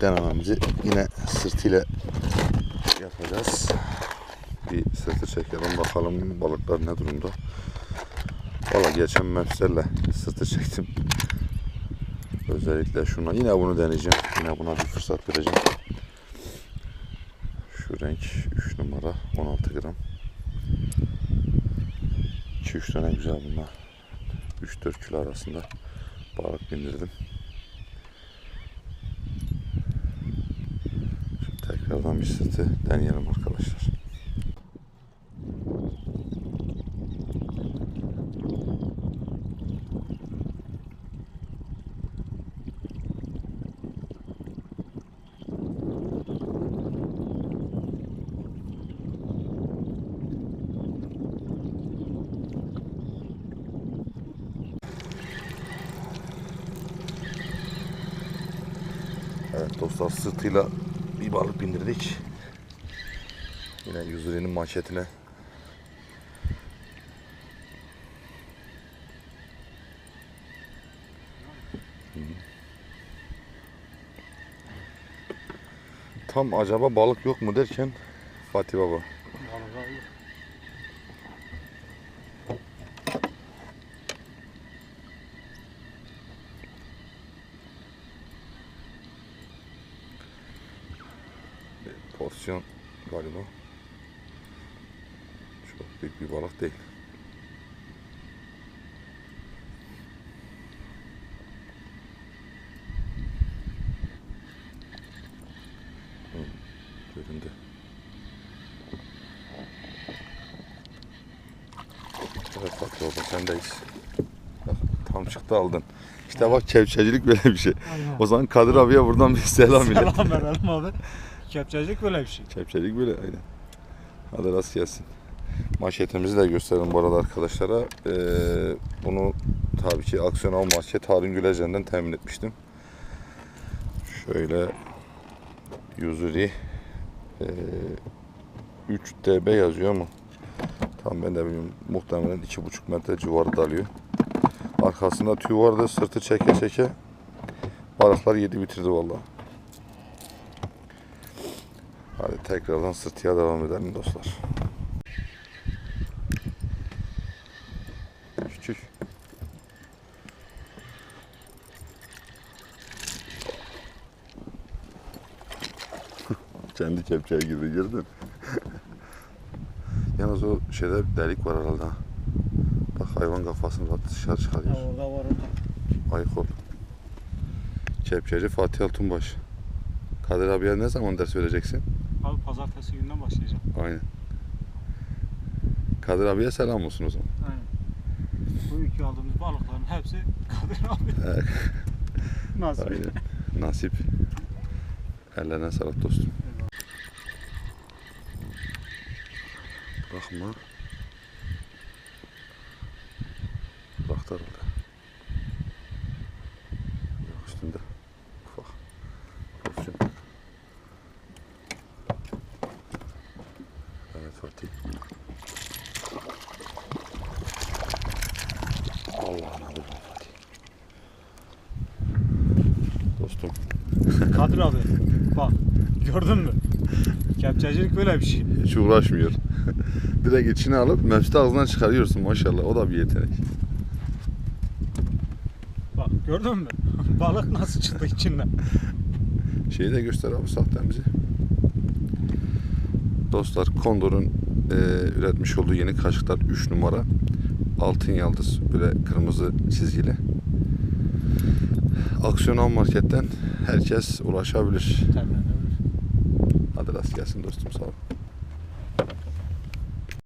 denememizi yine sırtıyla yapacağız. Bir sırtı çekelim bakalım balıklar ne durumda. Valla geçen mevsimlerle sırtı çektim. Özellikle şuna. Yine bunu deneyeceğim. Yine buna bir fırsat vereceğim. Şu renk 3 numara 16 gram. 2-3 tane güzel bunlar. 3-4 kilo arasında balık bindirdim. Tekrardan bir sırtı deneyelim arkadaşlar. Evet dostlar sırtıyla bir balık bindirdik. Yine yüzlerinin manşetine. Tam acaba balık yok mu derken Fatih Baba. Porsiyon galiba. Çok büyük bir balık değil. Göründü. Evet Fatih Baba sendeyiz. Bak, Tam çıktı aldın. İşte bak kevçecilik böyle bir şey. Aynen. O zaman Kadir abiye buradan bir selam ilet. Selam verelim abi. Kepçecik böyle bir şey. Kepçelik böyle aynen. Hadi rast gelsin. Manşetimizi de gösterelim bu arada arkadaşlara. Ee, bunu tabii ki aksiyon al manşet Harun Gülecen'den temin etmiştim. Şöyle Yuzuri ee, 3 dB yazıyor ama tam ben de bilmiyorum. Muhtemelen 2,5 metre civarı alıyor. Arkasında tüy vardı. Sırtı çeke çeke balıklar yedi bitirdi vallahi. Hadi tekrardan sırtıya devam edelim dostlar. Küçük. Kendi kepçeye girdi girdin. Yalnız o şeyde bir delik var herhalde. ha. Bak hayvan kafasını rahat dışarı çıkarıyor. Ha, orada var orada. Ayık ol. Kepçeci Fatih Altunbaş. Kadir abiye ne zaman ders vereceksin? Abi pazartesi günden başlayacağım. Aynen. Kadir abiye selam olsun o zaman. Aynen. Bu ülke aldığımız balıkların hepsi Kadir abi. Evet. Nasıl? Aynen. Nasip. Ellerine sağlık dostum. Bakma. Bıraktı herhalde. Yok üstünde. Ufak. Pozisyon. Evet Fatih. Allah'ına kurban Fatih. Dostum. Kadir abi bak gördün mü? Kepçecilik böyle bir şey. Hiç uğraşmıyor. Direkt içine alıp mevcut ağzından çıkarıyorsun maşallah. O da bir yetenek. Bak gördün mü? Balık nasıl çıktı içinden? Şeyi de göster abi sahtemizi. Dostlar Kondor'un e, üretmiş olduğu yeni kaşıklar 3 numara. Altın yıldız böyle kırmızı çizgili. Aksiyonel marketten herkes ulaşabilir. Tabii. Hadi rast gelsin dostum sağ ol.